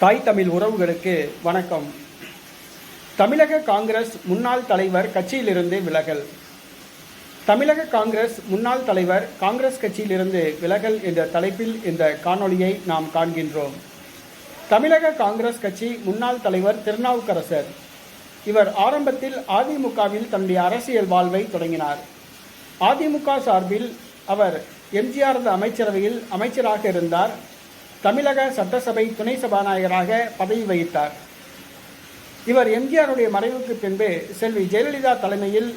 தாய் தமிழ் உறவுகளுக்கு வணக்கம். தமிழக காங்கிரஸ் முன்னாள் தலைவர் கட்சியிலிருந்து விலகல். தமிழக காங்கிரஸ் முன்னாள் தலைவர் காங்கிரஸ் கட்சியிலிருந்து விலகல் என்ற தலைப்பில் இந்த காணொளியை நாம் காண்கின்றோம். தமிழக காங்கிரஸ் கட்சி முன்னாள் தலைவர் திருநாவுக்கரசர். இவர் ஆரம்பத்தில் அதிமுகவில் தன்னுடைய அரசியல் வாழ்வை தொடங்கினார். அதிமுக சார்பில் அவர் எம்ஜிஆர் அமைச்சரவையில் அமைச்சராக இருந்தார். தமிழக சட்டசபை துணை சபாநாயகராக பதவி வகித்தார். இவர் எம்ஜிஆருடைய மறைவுக்கு பின்பு செல்வி ஜெயலலிதா தலைமையில்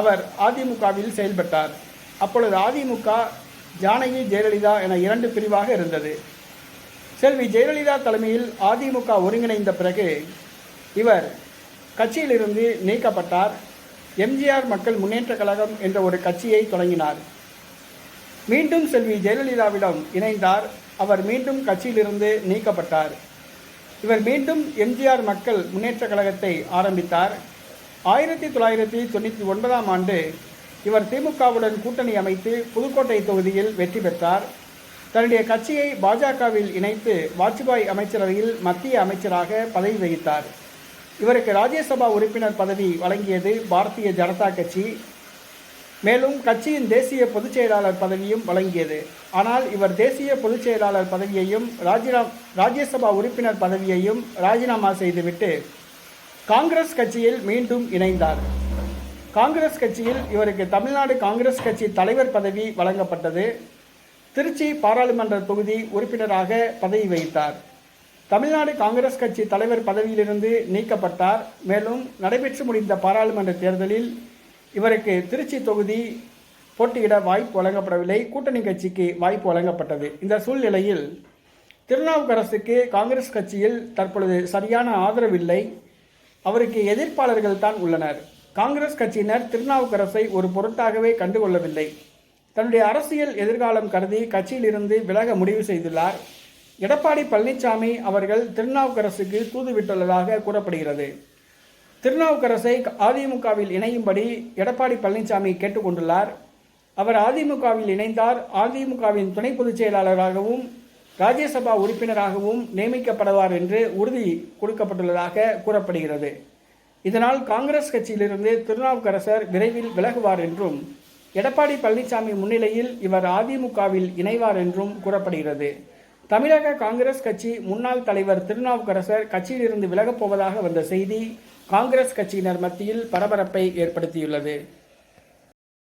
அவர் அதிமுகவில் செயல்பட்டார். அப்பொழுது அதிமுக ஜானகி ஜெயலலிதா என இரண்டு பிரிவாக இருந்தது. செல்வி ஜெயலலிதா தலைமையில் அதிமுக ஒருங்கிணைந்த பிறகு இவர் கட்சியிலிருந்து நீக்கப்பட்டார். எம்ஜிஆர் மக்கள் முன்னேற்ற கழகம் என்ற ஒரு கட்சியை தொடங்கினார். மீண்டும் செல்வி ஜெயலலிதாவிடம் இணைந்தார். அவர் மீண்டும் கட்சியிலிருந்து நீக்கப்பட்டார். இவர் மீண்டும் எம்ஜிஆர் மக்கள் முன்னேற்றக் கழகத்தை ஆரம்பித்தார். ஆயிரத்தி தொள்ளாயிரத்தி தொண்ணூற்றி ஒன்பதாம் ஆண்டு இவர் திமுகவுடன் கூட்டணி அமைத்து புதுக்கோட்டை தொகுதியில் வெற்றி பெற்றார். தன்னுடைய கட்சியை பாஜகவில் இணைத்து வாஜ்பாய் அமைச்சரவையில் மத்திய அமைச்சராக பதவி வகித்தார். இவருக்கு ராஜ்யசபா உறுப்பினர் பதவி வழங்கியது பாரதிய ஜனதா கட்சி. மேலும் கட்சியின் தேசிய பொதுச் செயலாளர் பதவியும் வழங்கியது. ஆனால் இவர் தேசிய பொதுச் செயலாளர் பதவியையும் ராஜினா ராஜ்யசபா உறுப்பினர் பதவியையும் ராஜினாமா செய்துவிட்டு காங்கிரஸ் கட்சியில் மீண்டும் இணைந்தார். காங்கிரஸ் கட்சியில் இவருக்கு தமிழ்நாடு காங்கிரஸ் கட்சி தலைவர் பதவி வழங்கப்பட்டது. திருச்சி பாராளுமன்ற தொகுதி உறுப்பினராக பதவி வகித்தார். தமிழ்நாடு காங்கிரஸ் கட்சி தலைவர் பதவியிலிருந்து நீக்கப்பட்டார். மேலும் நடைபெற்று முடிந்த பாராளுமன்ற தேர்தலில் இவருக்கு திருச்சி தொகுதி போட்டியிட வாய்ப்பு வழங்கப்படவில்லை. கூட்டணி கட்சிக்கு வாய்ப்பு வழங்கப்பட்டது. இந்த சூழ்நிலையில் திருநாவுக்கரசுக்கு காங்கிரஸ் கட்சியில் தற்பொழுது சரியான ஆதரவில்லை. அவருக்கு எதிர்ப்பாளர்கள் தான் உள்ளனர். காங்கிரஸ் கட்சியினர் திருநாவுக்கரசை ஒரு பொருட்டாகவே கண்டுகொள்ளவில்லை. தன்னுடைய அரசியல் எதிர்காலம் கருதி கட்சியிலிருந்து விலக முடிவு செய்துள்ளார். எடப்பாடி பழனிசாமி அவர்கள் திருநாவுக்கரசுக்கு தூதுவிட்டுள்ளதாக கூறப்படுகிறது. திருநாவுக்கரசை அதிமுகவில் இணையும்படி எடப்பாடி பழனிசாமி கேட்டுக்கொண்டுள்ளார். அவர் அதிமுகவில் இணைந்தார். அதிமுகவின் துணை பொதுச் செயலாளராகவும் ராஜ்யசபா உறுப்பினராகவும் நியமிக்கப்படுவார் என்று உறுதி கொடுக்கப்பட்டுள்ளதாக கூறப்படுகிறது. இதனால் காங்கிரஸ் கட்சியிலிருந்து திருநாவுக்கரசர் விரைவில் விலகுவார் என்றும் எடப்பாடி பழனிசாமி முன்னிலையில் இவர் அதிமுகவில் இணைவார் என்றும் கூறப்படுகிறது. தமிழக காங்கிரஸ் கட்சி முன்னாள் தலைவர் திருநாவுக்கரசர் கட்சியிலிருந்து விலகப் போவதாக வந்த செய்தி காங்கிரஸ் கட்சியினர் மத்தியில் பரபரப்பை ஏற்படுத்தியுள்ளது.